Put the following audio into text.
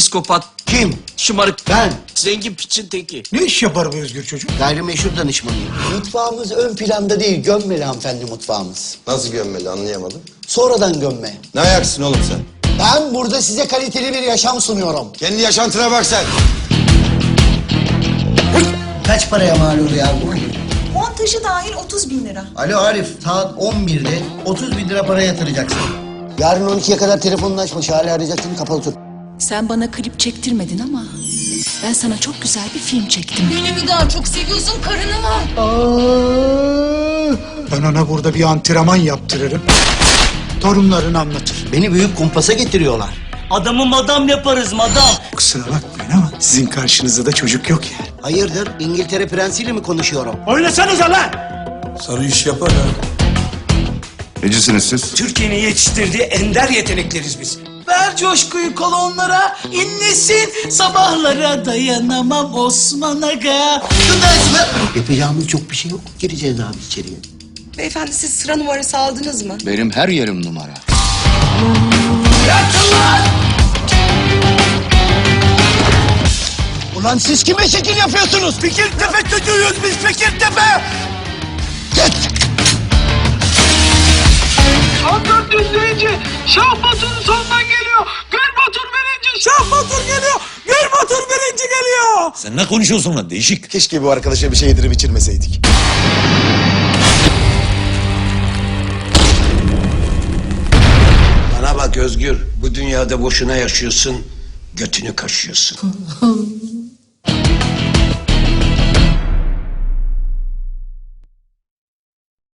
psikopat, Kim? şımarık, Ben. zengin piçin teki. Ne iş yapar bu Özgür çocuk? Gayrimeşhur danışmanıyım. Mutfağımız ön planda değil, gömmeli hanımefendi mutfağımız. Nasıl gömmeli anlayamadım. Sonradan gömme. Ne ayaksın oğlum sen? Ben burada size kaliteli bir yaşam sunuyorum. Kendi yaşantına bak sen. Kaç paraya mal oluyor ya bu? Montajı dahil 30 bin lira. Alo Arif, saat 11'de 30 bin lira para yatıracaksın. Yarın 12'ye kadar telefonunu açma, Şahane arayacaksın, kapalı tut. Sen bana klip çektirmedin ama ben sana çok güzel bir film çektim. Beni mi daha çok seviyorsun karını mı? Ben ona burada bir antrenman yaptırırım. Torunlarını anlatır. Beni büyük kumpasa getiriyorlar. Adamı madam yaparız madam. Kusura bakmayın ama sizin karşınızda da çocuk yok yani. Hayırdır, İngiltere prensiyle mi konuşuyorum? Oynasanıza lan! Sarı iş yapar ha. Necisiniz siz? Türkiye'nin yetiştirdiği ender yetenekleriz biz. Ver coşkuyu kolonlara, inlesin sabahlara dayanamam Osman Aga. Yapacağımız çok bir şey yok. Gireceğiz abi içeriye. Beyefendi siz sıra numarası aldınız mı? Benim her yerim numara. Ulan siz kime şekil yapıyorsunuz? Fikirtepe çocuğuyuz biz Fikirtepe. Hakan düzleyici Şah Şah Batur geliyor. Gül Batur birinci geliyor. Sen ne konuşuyorsun lan değişik. Keşke bu arkadaşa bir şey yedirip içirmeseydik. Bana bak Özgür, bu dünyada boşuna yaşıyorsun, götünü kaşıyorsun.